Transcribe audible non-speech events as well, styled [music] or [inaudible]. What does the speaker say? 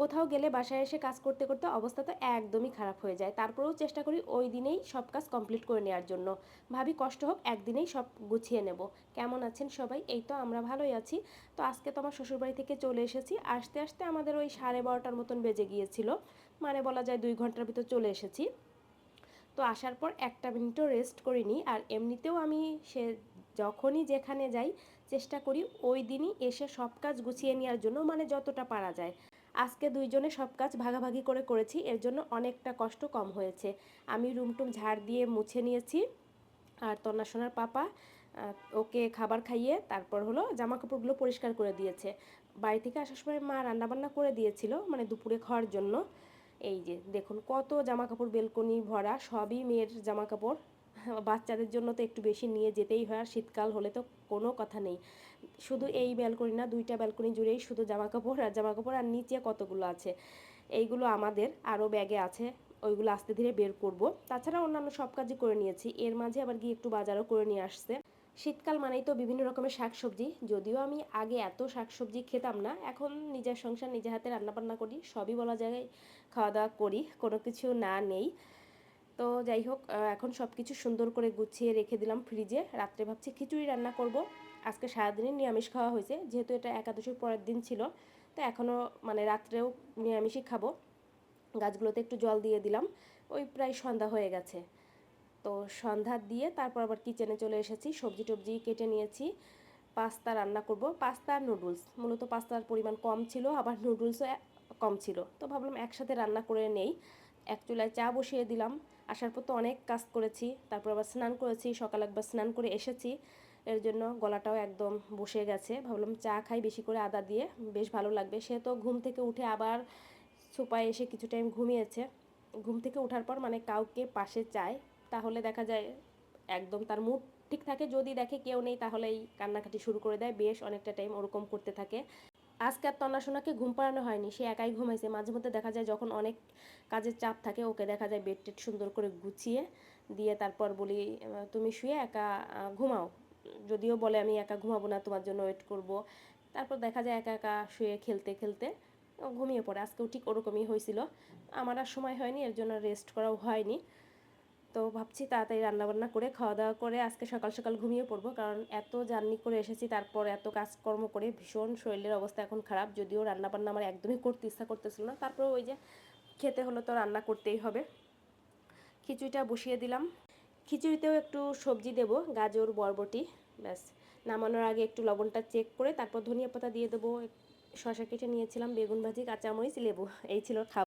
কোথাও গেলে বাসায় এসে কাজ করতে করতে অবস্থা তো একদমই খারাপ হয়ে যায়। তারপরেও চেষ্টা করি ওই দিনেই সব কাজ কমপ্লিট করে নেওয়ার জন্য। ভাবি কষ্ট হোক, একদিনেই সব গুছিয়ে নেব। কেমন আছেন সবাই? এই তো আমরা ভালোই আছি। তো আজকে তো আমার শ্বশুরবাড়ি থেকে চলে এসেছি। আসতে আসতে আমাদের ওই সাড়ে বারোটার মতন বেজে গিয়েছিল। মানে বলা যায় দুই ঘণ্টার ভিতর চলে এসেছি। তো আসার পর একটা মিনিটও রেস্ট করিনি। আর এমনিতেও আমি সে যখনই যেখানে যাই, চেষ্টা করি ওই দিনই এসে সব কাজ গুছিয়ে নেওয়ার জন্য। মানে যতটা পারা যায়। আজকে দুইজনে সব কাজ ভাগাভাগি করে করেছি, এর জন্য অনেকটা কষ্ট কম হয়েছে। আমি রুমটুম ঝাড় দিয়ে মুছে নিয়েছি, আর তন্না সোনার পাপা ওকে খাবার খাইয়ে তারপর হলো জামা কাপড়গুলো পরিষ্কার করে দিয়েছে। বাড়ি থেকে আসার সময় মা রান্নাবান্না করে দিয়েছিল মানে দুপুরে খাওয়ার জন্য। এই যে দেখুন কত জামা কাপড় বেলকনি, ভরা সবই মেয়ের জামা কাপড় [laughs] বাচ্চাদের জন্য তো একটু বেশি নিয়ে যেতেই হয়, আর শীতকাল হলে তো কোনো কথা নেই। শুধু এই ব্যালকনি না, দুইটা ব্যালকনি জুড়েই শুধু জামা কাপড় আর জামা কাপড় আর নিচে কতগুলো আছে? এইগুলো আমাদের আরও ব্যাগে আছে, ওইগুলো আস্তে ধীরে বের করব। তাছাড়া অন্যান্য সব কাজই করে নিয়েছি। এর মাঝে আবার গিয়ে একটু বাজারও করে নিয়ে আসছে। শীতকাল মানেই তো বিভিন্ন রকমের শাকসবজি। যদিও আমি আগে এত শাকসবজি খেতাম না, এখন নিজের সংসার নিজের হাতে রান্নাবান্না করি, সবই বলা যায় খাওয়া দাওয়া করি, কোনো কিছু না নেই। তো যাই হোক এখন সব কিছু সুন্দর করে গুছিয়ে রেখে দিলাম ফ্রিজে রাত্রে ভাবছি খিচুড়ি রান্না করব। আজকে সারাদিনই নিরামিষ খাওয়া হয়েছে, যেহেতু এটা একাদশীর পরের দিন ছিল। তো এখনও মানে রাত্রেও নিরামিষই খাব। গাছগুলোতে একটু জল দিয়ে দিলাম। ওই প্রায় সন্ধ্যা হয়ে গেছে। তো সন্ধ্যা দিয়ে তারপর আবার কিচেনে চলে এসেছি। সবজি টবজি কেটে নিয়েছি। পাস্তা রান্না করব। পাস্তা আর নুডলস মূলত পাস্তার পরিমাণ কম ছিল, আবার নুডলসও কম ছিল। তো ভাবলাম একসাথে রান্না করে নেই। এক চুলায় চা বসিয়ে দিলাম। আসার পর তো অনেক কাজ করেছি, তারপর আবার স্নান করেছি, সকালে একবার স্নান করে এসেছি। এর জন্য গলাটাও একদম বসে গেছে। ভাবলাম চা খাই বেশি করে আদা দিয়ে, বেশ ভালো লাগবে। সে তো ঘুম থেকে উঠে আবার সোপায় এসে কিছু টাইম ঘুমিয়েছে। ঘুম থেকে ওঠার পর মানে কাউকে পাশে চায়, তাহলে দেখা যায় একদম তার মুড ঠিক থাকে। যদি দেখে কেউ নেই তাহলেই কান্নাকাটি শুরু করে দেয়। বেশ অনেকটা টাইম ওরকম করতে থাকে। আজকে আর তন্না সোনাকে ঘুম পাড়ানো হয়নি, সে একাই ঘুমাইছে। মাঝে মধ্যে দেখা যায় যখন অনেক কাজের চাপ থাকে, ওকে দেখা যায় বেড টেড সুন্দর করে গুছিয়ে দিয়ে তারপর বলি তুমি শুয়ে একা ঘুমাও। যদিও বলে, আমি একা ঘুমাবো না, তোমার জন্য ওয়েট করব। তারপর দেখা যায় একা একা শুয়ে খেলতে খেলতে ঘুমিয়ে পড়ে। আজকেও ঠিক ওরকমই হয়েছিল। আমার আর সময় হয়নি, এর জন্য রেস্ট করাও হয়নি। তো ভাবছি তাড়াতাড়ি রান্নাবান্না করে খাওয়া দাওয়া করে আজকে সকাল সকাল ঘুমিয়ে পড়ব, কারণ এত জার্নি করে এসেছি, তারপর এত কাজকর্ম করে ভীষণ শরীরের অবস্থা এখন খারাপ, যদিও রান্নাবান্না আমার একদমই করতে ইচ্ছা করতেছিল না। তারপর ওই যে খেতে হলো তো রান্না করতেই হবে। খিচুড়িটা বসিয়ে দিলাম। খিচুড়িতেও একটু সবজি দেবো, গাজর, বরবটি, ব্যাস। নামানোর আগে একটু লবণটা চেক করে তারপর ধনিয়া পাতা দিয়ে দেবো শশা কেটে নিয়েছিলাম, বেগুন ভাজি, কাঁচামরিচ, লেবু, এই ছিল খাবার